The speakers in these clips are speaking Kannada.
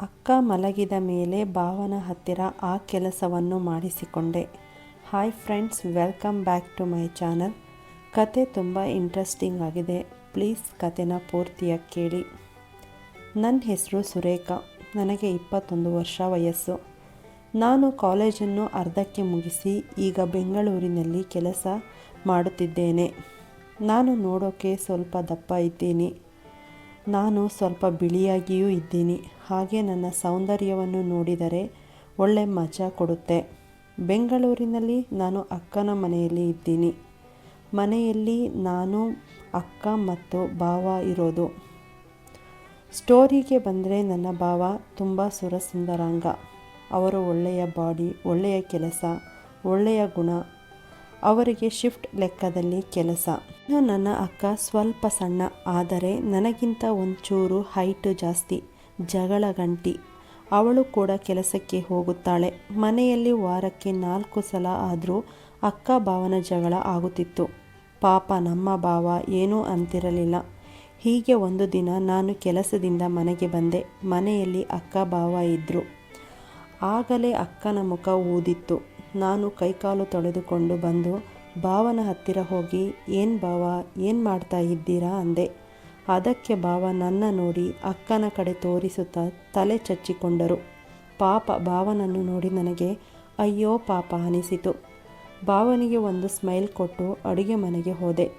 ಅಕ್ಕ ಮಲಗಿದ ಮೇಲೆ ಭಾವನ ಹತ್ತಿರ ಆ ಕೆಲಸವನ್ನು ಮಾಡಿಸಿಕೊಂಡೆ. Hi friends, welcome back to my channel. ಕತೆ ತುಂಬ ಇಂಟ್ರೆಸ್ಟಿಂಗ್ ಆಗಿದೆ. ಪ್ಲೀಸ್ ಕತೆನ ಪೂರ್ತಿಯಾಗಿ ಕೇಳಿ. ನನ್ನ ಹೆಸರು ಸುರೇಖಾ. ನನಗೆ ಇಪ್ಪತ್ತೊಂದು ವರ್ಷ ವಯಸ್ಸು. ನಾನು ಕಾಲೇಜನ್ನು ಅರ್ಧಕ್ಕೆ ಮುಗಿಸಿ ಈಗ ಬೆಂಗಳೂರಿನಲ್ಲಿ ಕೆಲಸ ಮಾಡುತ್ತಿದ್ದೇನೆ. ನಾನು ನೋಡೋಕೆ ಸ್ವಲ್ಪ ದಪ್ಪ ಇದ್ದೀನಿ. ನಾನು ಸ್ವಲ್ಪ ಬಿಳಿಯಾಗಿಯೂ ಇದ್ದೀನಿ. ಹಾಗೆ ನನ್ನ ಸೌಂದರ್ಯವನ್ನು ನೋಡಿದರೆ ಒಳ್ಳೆ ಮಜಾ ಕೊಡುತ್ತೆ. ಬೆಂಗಳೂರಿನಲ್ಲಿ ನಾನು ಅಕ್ಕನ ಮನೆಯಲ್ಲಿ ಇದ್ದೀನಿ. ಮನೆಯಲ್ಲಿ ನಾನು ಅಕ್ಕ ಮತ್ತು ಭಾವ ಇರೋದು. ಸ್ಟೋರಿಗೆ ಬಂದರೆ ನನ್ನ ಭಾವ ತುಂಬ ಸುರಸುಂದರಾಂಗ. ಅವರು ಒಳ್ಳೆಯ ಬಾಡಿ, ಒಳ್ಳೆಯ ಕೆಲಸ, ಒಳ್ಳೆಯ ಗುಣ ಅವರಿಗೆ ಶಿಫ್ಟ್ ಲೆಕ್ಕದಲ್ಲಿ ಕೆಲಸ. ಇನ್ನು ನನ್ನ ಅಕ್ಕ ಸ್ವಲ್ಪ ಸಣ್ಣ, ಆದರೆ ನನಗಿಂತ ಒಂಚೂರು ಹೈಟ್ ಜಾಸ್ತಿ, ಜಗಳ ಗಂಟಿ. ಅವಳು ಕೂಡ ಕೆಲಸಕ್ಕೆ ಹೋಗುತ್ತಾಳೆ. ಮನೆಯಲ್ಲಿ ವಾರಕ್ಕೆ ನಾಲ್ಕು ಸಲ ಆದರೂ ಅಕ್ಕ ಭಾವನ ಜಗಳ ಆಗುತ್ತಿತ್ತು. ಪಾಪ ನಮ್ಮ ಭಾವ ಏನೂ ಅಂತಿರಲಿಲ್ಲ. ಹೀಗೆ ಒಂದು ದಿನ ನಾನು ಕೆಲಸದಿಂದ ಮನೆಗೆ ಬಂದೆ. ಮನೆಯಲ್ಲಿ ಅಕ್ಕ ಭಾವ ಇದ್ದರು ಆಗಲೇ ಅಕ್ಕನ ಮುಖ ಊದಿತ್ತು. ನಾನು ಕೈಕಾಲು ತೊಳೆದುಕೊಂಡು ಬಂದು ಭಾವನ ಹತ್ತಿರ ಹೋಗಿ, ಏನು ಭಾವ, ಏನು ಮಾಡ್ತಾ ಇದ್ದೀರಾ? ಅಂದೆ. ಅದಕ್ಕೆ ಭಾವ ನನ್ನ ನೋಡಿ ಅಕ್ಕನ ಕಡೆ ತೋರಿಸುತ್ತಾ ತಲೆ ಚಚ್ಚಿಕೊಂಡರು. ಪಾಪ, ಭಾವನನ್ನು ನೋಡಿ ನನಗೆ ಅಯ್ಯೋ ಪಾಪ ಅನಿಸಿತು. ಭಾವನಿಗೆ ಒಂದು ಸ್ಮೈಲ್ ಕೊಟ್ಟು ಅಡುಗೆ ಮನೆಗೆ ಹೋದೆ.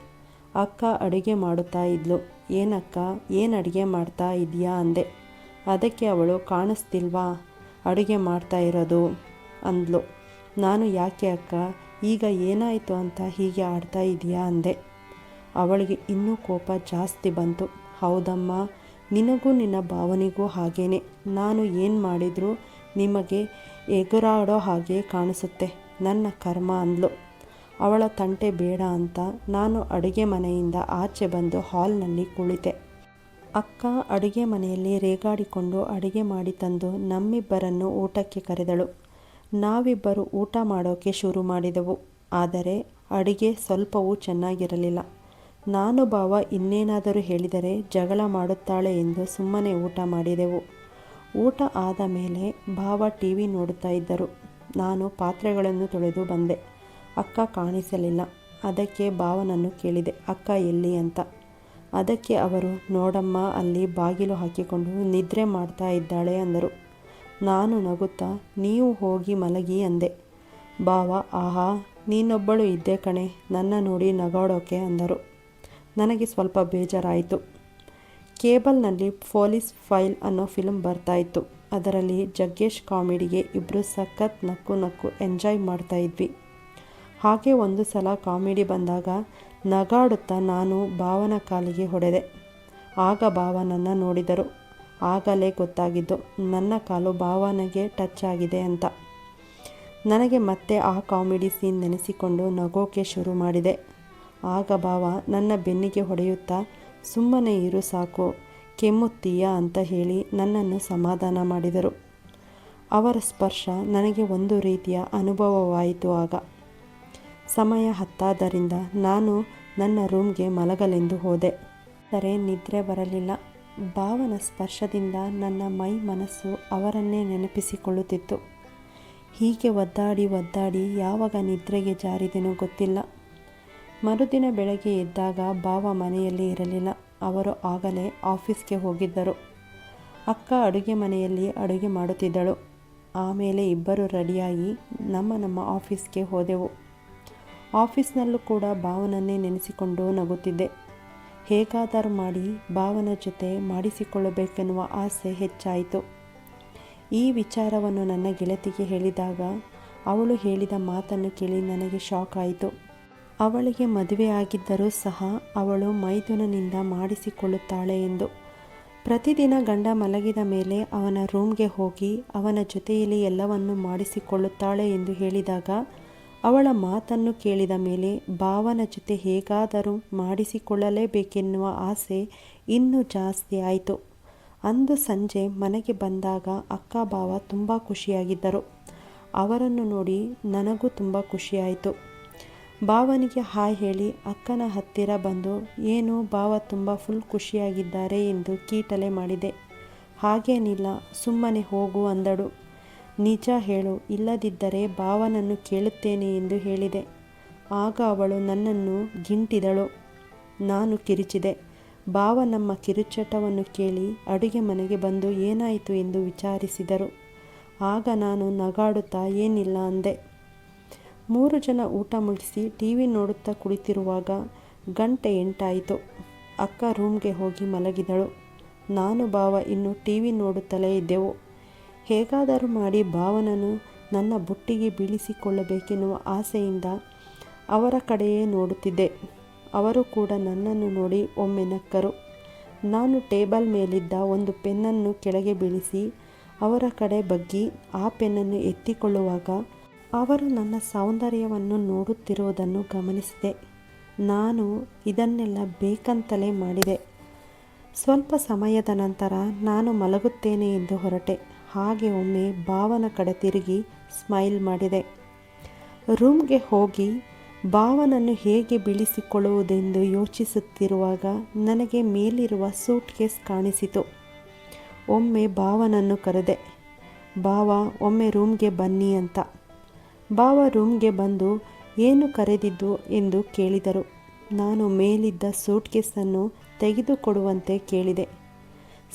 ಅಕ್ಕ ಅಡುಗೆ ಮಾಡುತ್ತಾ ಇದ್ಲು. ಏನಕ್ಕ, ಏನು ಅಡುಗೆ ಮಾಡ್ತಾ ಇದೆಯಾ ಅಂದೆ. ಅದಕ್ಕೆ ಅವಳು, ಕಾಣಿಸ್ತಿಲ್ವಾ? ಅಡುಗೆ ಮಾಡ್ತಾ ಇರೋದು? ಅಂದ್ಲು. ನಾನು ಯಾಕೆ ಅಕ್ಕ? ಈಗ ಏನಾಯಿತು ಅಂತ ಹೀಗೆ ಆಡ್ತಾ ಇದೆಯಾ ಅಂದೆ. ಅವಳಿಗೆ ಇನ್ನೂ ಕೋಪ ಜಾಸ್ತಿ ಬಂತು. ಹೌದಮ್ಮ, ನಿನಗೂ ನಿನ್ನ ಭಾವನೆಗೂ ಹಾಗೇನೆ. ನಾನು ಏನು ಮಾಡಿದರೂ ನಿಮಗೆ ಎಗುರಾಡೋ ಹಾಗೆ ಕಾಣಿಸುತ್ತೆ. ನನ್ನ ಕರ್ಮ ಅಂದ್ಲು. ಅವಳ ತಂಟೆ ಬೇಡ ಅಂತ ನಾನು ಅಡುಗೆ ಮನೆಯಿಂದ ಆಚೆ ಬಂದು ಹಾಲ್ನಲ್ಲಿ ಕುಳಿತೆ. ಅಕ್ಕ ಅಡುಗೆ ಮನೆಯಲ್ಲಿ ರೇಗಾಡಿಕೊಂಡು ಅಡುಗೆ ಮಾಡಿ ತಂದು ನಮ್ಮಿಬ್ಬರನ್ನು ಊಟಕ್ಕೆ ಕರೆದಳು. ನಾವಿಬ್ಬರು ಊಟ ಮಾಡೋಕೆ ಶುರು ಮಾಡಿದೆವು. ಆದರೆ ಅಡುಗೆ ಸ್ವಲ್ಪವೂ ಚೆನ್ನಾಗಿರಲಿಲ್ಲ. ನಾನು ಭಾವ ಇನ್ನೇನಾದರೂ ಹೇಳಿದರೆ ಜಗಳ ಮಾಡುತ್ತಾಳೆ ಎಂದು ಸುಮ್ಮನೆ ಊಟ ಮಾಡಿದೆವು. ಊಟ ಆದ ಮೇಲೆ ಭಾವ ಟಿ ವಿ ನೋಡುತ್ತಾ ಇದ್ದರು. ನಾನು ಪಾತ್ರೆಗಳನ್ನು ತೊಳೆದು ಬಂದೆ. ಅಕ್ಕ ಕಾಣಿಸಲಿಲ್ಲ. ಅದಕ್ಕೆ ಭಾವನನ್ನು ಕೇಳಿದೆ. ಅಕ್ಕ ಎಲ್ಲಿ ಅಂತ. ಅದಕ್ಕೆ ಅವರು, ನೋಡಮ್ಮ, ಅಲ್ಲಿ ಬಾಗಿಲು ಹಾಕಿಕೊಂಡು ನಿದ್ರೆ ಮಾಡ್ತಾ ಇದ್ದಾಳೆ ಅಂದರು. ನಾನು ನಗುತ್ತಾ, ನೀವು ಹೋಗಿ ಮಲಗಿ ಅಂದೆ. ಬಾವ, ಆಹಾ, ನೀನೊಬ್ಬಳು ಇದ್ದೆ ಕಣೆ, ನನ್ನ ನೋಡಿ ನಗಾಡೋಕೆ ಅಂದರು. ನನಗೆ ಸ್ವಲ್ಪ ಬೇಜಾರಾಯಿತು. ಕೇಬಲ್ನಲ್ಲಿ ಪೊಲೀಸ್ ಫೈಲ್ ಅನ್ನೋ ಫಿಲ್ಮ್ ಬರ್ತಾಯಿತ್ತು. ಅದರಲ್ಲಿ ಜಗ್ಗೇಶ್ ಕಾಮಿಡಿಗೆ ಇಬ್ಬರು ಸಖತ್ ನಕ್ಕು ನಕ್ಕು ಎಂಜಾಯ್ ಮಾಡ್ತಾ ಇದ್ವಿ. ಹಾಗೆ ಒಂದು ಸಲ ಕಾಮಿಡಿ ಬಂದಾಗ ನಗಾಡುತ್ತಾ ನಾನು ಭಾವನ ಕಾಲಿಗೆ ಹೊಡೆದೆ. ಆಗ ಭಾವ ನನ್ನ ನೋಡಿದರು. ಆಗಲೇ ಗೊತ್ತಾಗಿದ್ದು, ನನ್ನ ಕಾಲು ಭಾವನೆಗೆ ಟಚ್ ಆಗಿದೆ ಅಂತ. ನನಗೆ ಮತ್ತೆ ಆ ಕಾಮಿಡಿ ಸೀನ್ ನೆನೆಸಿಕೊಂಡು ನಗೋಕೆ ಶುರು ಮಾಡಿದೆ. ಆಗ ಭಾವ ನನ್ನ ಬೆನ್ನಿಗೆ ಹೊಡೆಯುತ್ತಾ, ಸುಮ್ಮನೆ ಇರು ಸಾಕು, ಕೆಮ್ಮುತ್ತೀಯಾ ಅಂತ ಹೇಳಿ ನನ್ನನ್ನು ಸಮಾಧಾನ ಮಾಡಿದರು. ಅವರ ಸ್ಪರ್ಶ ನನಗೆ ಒಂದು ರೀತಿಯ ಅನುಭವವಾಯಿತು ಆಗ. ಸಮಯ ಹತ್ತಾದ್ದರಿಂದ ನಾನು ನನ್ನ ರೂಮ್ಗೆ ಮಲಗಲೆಂದು ಹೋದೆ. ಆದರೆ ನಿದ್ರೆ ಬರಲಿಲ್ಲ. ಭಾವನ ಸ್ಪರ್ಶದಿಂದ ನನ್ನ ಮೈ ಮನಸ್ಸು ಅವರನ್ನೇ ನೆನಪಿಸಿಕೊಳ್ಳುತ್ತಿತ್ತು. ಹೀಗೆ ಒದ್ದಾಡಿ ಒದ್ದಾಡಿ ಯಾವಾಗ ನಿದ್ರೆಗೆ ಜಾರಿದೆನೋ ಗೊತ್ತಿಲ್ಲ. ಮರುದಿನ ಬೆಳಗ್ಗೆ ಎದ್ದಾಗ ಭಾವ ಮನೆಯಲ್ಲಿ ಇರಲಿಲ್ಲ. ಅವರು ಆಗಲೇ ಆಫೀಸ್ಗೆ ಹೋಗಿದ್ದರು. ಅಕ್ಕ ಅಡುಗೆ ಮನೆಯಲ್ಲಿ ಅಡುಗೆ ಮಾಡುತ್ತಿದ್ದಳು. ಆಮೇಲೆ ಇಬ್ಬರು ರೆಡಿಯಾಗಿ ನಮ್ಮ ನಮ್ಮ ಆಫೀಸ್ಗೆ ಹೋದೆವು. ಆಫೀಸ್ನಲ್ಲೂ ಕೂಡ ಭಾವನನ್ನೇ ನೆನೆಸಿಕೊಂಡು ನಗುತ್ತಿದ್ದೆ. ಹೇಗಾದರೂ ಮಾಡಿ ಭಾವನ ಜೊತೆ ಮಾಡಿಸಿಕೊಳ್ಳಬೇಕೆನ್ನುವ ಆಸೆ ಹೆಚ್ಚಾಯಿತು. ಈ ವಿಚಾರವನ್ನು ನನ್ನ ಗೆಳತಿಗೆ ಹೇಳಿದಾಗ ಅವಳು ಹೇಳಿದ ಮಾತನ್ನು ಕೇಳಿ ನನಗೆ ಶಾಕ್ ಆಯಿತು. ಅವಳಿಗೆ ಮದುವೆ ಆಗಿದ್ದರೂ ಸಹ ಅವಳು ಮೈದುನನಿಂದ ಮಾಡಿಸಿಕೊಳ್ಳುತ್ತಾಳೆ ಎಂದು. ಪ್ರತಿದಿನ ಗಂಡ ಮಲಗಿದ ಮೇಲೆ ಅವನ ರೂಮ್ಗೆ ಹೋಗಿ ಅವನ ಜೊತೆಯಲ್ಲಿ ಎಲ್ಲವನ್ನು ಮಾಡಿಸಿಕೊಳ್ಳುತ್ತಾಳೆ ಎಂದು ಹೇಳಿದಾಗ ಅವಳ ಮಾತನ್ನು ಕೇಳಿದ ಮೇಲೆ ಭಾವನ ಜೊತೆ ಹೇಗಾದರೂ ಮಾಡಿಸಿಕೊಳ್ಳಲೇಬೇಕೆನ್ನುವ ಆಸೆ ಇನ್ನೂ ಜಾಸ್ತಿ ಆಯಿತು. ಅಂದು ಸಂಜೆ ಮನೆಗೆ ಬಂದಾಗ ಅಕ್ಕ ಭಾವ ತುಂಬ ಖುಷಿಯಾಗಿದ್ದರು. ಅವರನ್ನು ನೋಡಿ ನನಗೂ ತುಂಬ ಖುಷಿಯಾಯಿತು. ಭಾವನಿಗೆ ಹಾಯ್ ಹೇಳಿ ಅಕ್ಕನ ಹತ್ತಿರ ಬಂದು, ಏನು ಭಾವ ತುಂಬ ಫುಲ್ ಖುಷಿಯಾಗಿದ್ದಾರೆ ಎಂದು ಕೀಟಲೆ ಮಾಡಿದೆ. ಹಾಗೇನಿಲ್ಲ, ಸುಮ್ಮನೆ ಹೋಗು ಅಂದಳು. ನಿಜ ಹೇಳು, ಇಲ್ಲದಿದ್ದರೆ ಭಾವನನ್ನು ಕೇಳುತ್ತೇನೆ ಎಂದು ಹೇಳಿದೆ. ಆಗ ಅವಳು ನನ್ನನ್ನು ಗಿಂಟಿದಳು. ನಾನು ಕಿರಿಚಿದೆ. ಭಾವ ನಮ್ಮ ಕಿರುಚಟವನ್ನು ಕೇಳಿ ಅಡುಗೆ ಮನೆಗೆ ಬಂದು ಏನಾಯಿತು ಎಂದು ವಿಚಾರಿಸಿದರು. ಆಗ ನಾನು ನಗಾಡುತ್ತಾ ಏನಿಲ್ಲ ಅಂದೆ. ಮೂರು ಜನ ಊಟ ಮುಗಿಸಿ ಟಿ ವಿ ನೋಡುತ್ತಾ ಕುಳಿತಿರುವಾಗ ಗಂಟೆ ಎಂಟಾಯಿತು. ಅಕ್ಕ ರೂಮ್ಗೆ ಹೋಗಿ ಮಲಗಿದಳು. ನಾನು ಭಾವ ಇನ್ನು ಟಿ ವಿ ನೋಡುತ್ತಲೇ ಇದ್ದೆವು. ಹೇಗಾದರೂ ಮಾಡಿ ಭಾವನನು ನನ್ನ ಬುಟ್ಟಿಗೆ ಬೀಳಿಸಿಕೊಳ್ಳಬೇಕೆನ್ನುವ ಆಸೆಯಿಂದ ಅವರ ಕಡೆಯೇ ನೋಡುತ್ತಿದ್ದೆ. ಅವರು ಕೂಡ ನನ್ನನ್ನು ನೋಡಿ ಒಮ್ಮೆ ನಕ್ಕರು. ನಾನು ಟೇಬಲ್ ಮೇಲಿದ್ದ ಒಂದು ಪೆನ್ನನ್ನು ಕೆಳಗೆ ಬೀಳಿಸಿ ಅವರ ಕಡೆ ಬಗ್ಗಿ ಆ ಪೆನ್ನನ್ನು ಎತ್ತಿಕೊಳ್ಳುವಾಗ ಅವರು ನನ್ನ ಸೌಂದರ್ಯವನ್ನು ನೋಡುತ್ತಿರುವುದನ್ನು ಗಮನಿಸಿದೆ. ನಾನು ಇದನ್ನೆಲ್ಲ ಬೇಕಂತಲೇ ಮಾಡಿದೆ. ಸ್ವಲ್ಪ ಸಮಯದ ನಂತರ ನಾನು ಮಲಗುತ್ತೇನೆ ಎಂದು ಹೊರಟೆ. ಹಾಗೆ ಒಮ್ಮೆ ಭಾವನ ಕಡೆ ತಿರುಗಿ ಸ್ಮೈಲ್ ಮಾಡಿದೆ. ರೂಮ್ಗೆ ಹೋಗಿ ಭಾವನನ್ನು ಹೇಗೆ ಬೀಳಿಸಿಕೊಳ್ಳುವುದೆಂದು ಯೋಚಿಸುತ್ತಿರುವಾಗ ನನಗೆ ಮೇಲಿರುವ ಸೂಟ್ ಕೇಸ್ ಕಾಣಿಸಿತು. ಒಮ್ಮೆ ಭಾವನನ್ನು ಕರೆದೆ, ಭಾವ, ಒಮ್ಮೆ ರೂಮ್ಗೆ ಬನ್ನಿ ಅಂತ. ಭಾವ ರೂಮ್ಗೆ ಬಂದು, ಏನು ಕರೆದಿದ್ದು? ಎಂದು ಕೇಳಿದರು. ನಾನು ಮೇಲಿದ್ದ ಸೂಟ್ ಕೇಸನ್ನು ತೆಗೆದುಕೊಡುವಂತೆ ಕೇಳಿದೆ.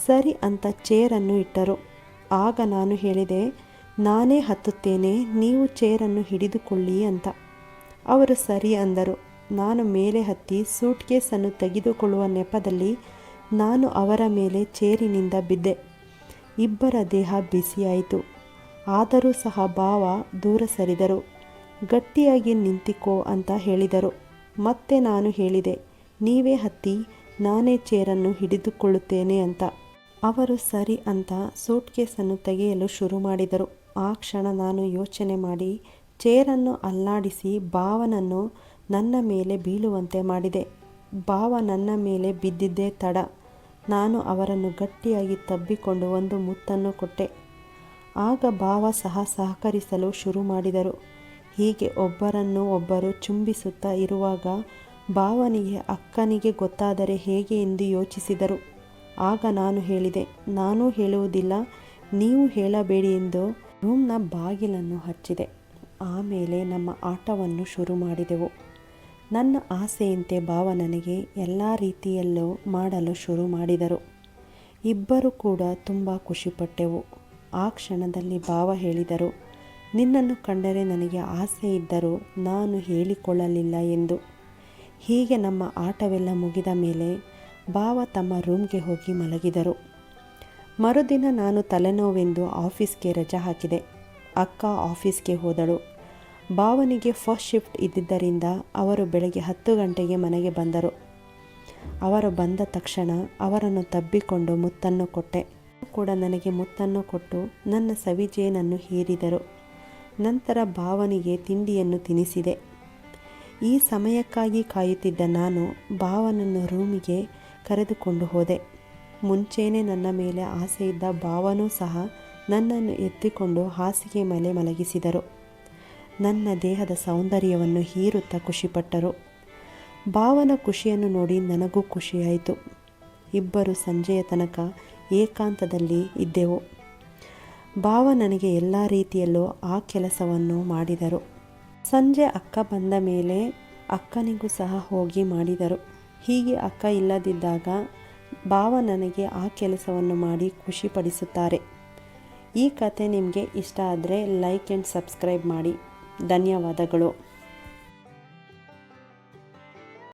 ಸರಿ ಅಂತ ಚೇರನ್ನು ಇಟ್ಟರು. ಆಗ ನಾನು ಹೇಳಿದೆ, ನಾನೇ ಹತ್ತುತ್ತೇನೆ, ನೀವು ಚೇರನ್ನು ಹಿಡಿದುಕೊಳ್ಳಿ ಅಂತ. ಅವರು ಸರಿ ಅಂದರು. ನಾನು ಮೇಲೆ ಹತ್ತಿ ಸೂಟ್ ಕೇಸನ್ನು ತೆಗೆದುಕೊಳ್ಳುವ ನೆಪದಲ್ಲಿ ನಾನು ಅವರ ಮೇಲೆ ಚೇರಿನಿಂದ ಬಿದ್ದೆ. ಇಬ್ಬರ ದೇಹ ಬಿಸಿಯಾಯಿತು. ಆದರೂ ಸಹ ಭಾವ ದೂರ ಸರಿದರು. ಗಟ್ಟಿಯಾಗಿ ನಿಂತಿಕೋ ಅಂತ ಹೇಳಿದರು. ಮತ್ತೆ ನಾನು ಹೇಳಿದೆ, ನೀವೇ ಹತ್ತಿ, ನಾನೇ ಚೇರನ್ನು ಹಿಡಿದುಕೊಳ್ಳುತ್ತೇನೆ ಅಂತ. ಅವರು ಸರಿ ಅಂತ ಸೂಟ್ ಕೇಸನ್ನು ತೆಗೆಯಲು ಶುರು ಮಾಡಿದರು. ಆ ಕ್ಷಣ ನಾನು ಯೋಚನೆ ಮಾಡಿ, ಚೇರನ್ನು ಅಲ್ಲಾಡಿಸಿ ಭಾವನನ್ನು ನನ್ನ ಮೇಲೆ ಬೀಳುವಂತೆ ಮಾಡಿದೆ. ಭಾವ ನನ್ನ ಮೇಲೆ ಬಿದ್ದಿದ್ದೇ ತಡ. ನಾನು ಅವರನ್ನು ಗಟ್ಟಿಯಾಗಿ ತಬ್ಬಿಕೊಂಡು ಒಂದು ಮುತ್ತನ್ನು ಕೊಟ್ಟೆ. ಆಗ ಭಾವ ಸಹ ಸಹಕರಿಸಲು ಶುರು ಮಾಡಿದರು. ಹೀಗೆ ಒಬ್ಬರನ್ನು ಒಬ್ಬರು ಚುಂಬಿಸುತ್ತಾ ಇರುವಾಗ ಭಾವನಿಗೆ ಅಕ್ಕನಿಗೆ ಗೊತ್ತಾದರೆ ಹೇಗೆ ಎಂದು ಯೋಚಿಸಿದರು. ಆಗ ನಾನು ಹೇಳಿದೆ, ನಾನು ಹೇಳುವುದಿಲ್ಲ, ನೀವು ಹೇಳಬೇಡಿ ಎಂದು ರೂಮ್ನ ಬಾಗಿಲನ್ನು ಹಚ್ಚಿದೆ. ಆಮೇಲೆ ನಮ್ಮ ಆಟವನ್ನು ಶುರು ಮಾಡಿದೆವು. ನನ್ನ ಆಸೆಯಂತೆ ಭಾವ ನನಗೆ ಎಲ್ಲ ರೀತಿಯಲ್ಲೂ ಮಾಡಲು ಶುರು ಮಾಡಿದರು. ಇಬ್ಬರು ಕೂಡ ತುಂಬ ಖುಷಿಪಟ್ಟೆವು. ಆ ಕ್ಷಣದಲ್ಲಿ ಭಾವ ಹೇಳಿದರು, ನಿನ್ನನ್ನು ಕಂಡರೆ ನನಗೆ ಆಸೆ ಇದ್ದರೂ ನಾನು ಹೇಳಿಕೊಳ್ಳಲಿಲ್ಲ ಎಂದು. ಹೀಗೆ ನಮ್ಮ ಆಟವೆಲ್ಲ ಮುಗಿದ ಮೇಲೆ ಭಾವ ತಮ್ಮ ರೂಮ್ಗೆ ಹೋಗಿ ಮಲಗಿದರು. ಮರುದಿನ ನಾನು ತಲೆನೋವೆಂದು ಆಫೀಸ್ಗೆ ರಜಾ ಹಾಕಿದೆ. ಅಕ್ಕ ಆಫೀಸ್ಗೆ ಹೋದಳು. ಭಾವನಿಗೆ ಫಸ್ಟ್ ಶಿಫ್ಟ್ ಇದ್ದಿದ್ದರಿಂದ ಅವರು ಬೆಳಗ್ಗೆ ಹತ್ತು ಗಂಟೆಗೆ ಮನೆಗೆ ಬಂದರು. ಅವರು ಬಂದ ತಕ್ಷಣ ಅವರನ್ನು ತಬ್ಬಿಕೊಂಡು ಮುತ್ತನ್ನು ಕೊಟ್ಟೆ. ಕೂಡ ನನಗೆ ಮುತ್ತನ್ನು ಕೊಟ್ಟು ನನ್ನ ಸವಿಜೇನನ್ನು ಹೀರಿದರು. ನಂತರ ಭಾವನಿಗೆ ತಿಂಡಿಯನ್ನು ತಿನಿಸಿದೆ. ಈ ಸಮಯಕ್ಕಾಗಿ ಕಾಯುತ್ತಿದ್ದ ನಾನು ಭಾವನನ್ನು ರೂಮಿಗೆ ಕರೆದುಕೊಂಡು ಹೋದೆ. ಮುಂಚೇನೆ ನನ್ನ ಮೇಲೆ ಆಸೆ ಇದ್ದ ಭಾವನೂ ಸಹ ನನ್ನನ್ನು ಎತ್ತಿಕೊಂಡು ಹಾಸಿಗೆ ಮೇಲೆ ಮಲಗಿಸಿದರು. ನನ್ನ ದೇಹದ ಸೌಂದರ್ಯವನ್ನು ಹೀರುತ್ತಾ ಖುಷಿಪಟ್ಟರು. ಭಾವನ ಖುಷಿಯನ್ನು ನೋಡಿ ನನಗೂ ಖುಷಿಯಾಯಿತು. ಇಬ್ಬರು ಸಂಜೆಯ ತನಕ ಏಕಾಂತದಲ್ಲಿ ಇದ್ದೆವು. ಭಾವ ನನಗೆ ಎಲ್ಲ ರೀತಿಯಲ್ಲೂ ಆ ಕೆಲಸವನ್ನು ಮಾಡಿದರು. ಸಂಜೆ ಅಕ್ಕ ಬಂದ ಮೇಲೆ ಅಕ್ಕನಿಗೂ ಸಹ ಹೋಗಿ ಮಾಡಿದರು. ಹೀಗೆ ಅಕ್ಕ ಇಲ್ಲದಿದ್ದಾಗ ಭಾವ ನನಗೆ ಆ ಕೆಲಸವನ್ನು ಮಾಡಿ ಖುಷಿಪಡಿಸುತ್ತಾರೆ. ಈ ಕತೆ ನಿಮಗೆ ಇಷ್ಟ ಆದರೆ ಲೈಕ್ ಆ್ಯಂಡ್ ಸಬ್ಸ್ಕ್ರೈಬ್ ಮಾಡಿ. ಧನ್ಯವಾದಗಳು.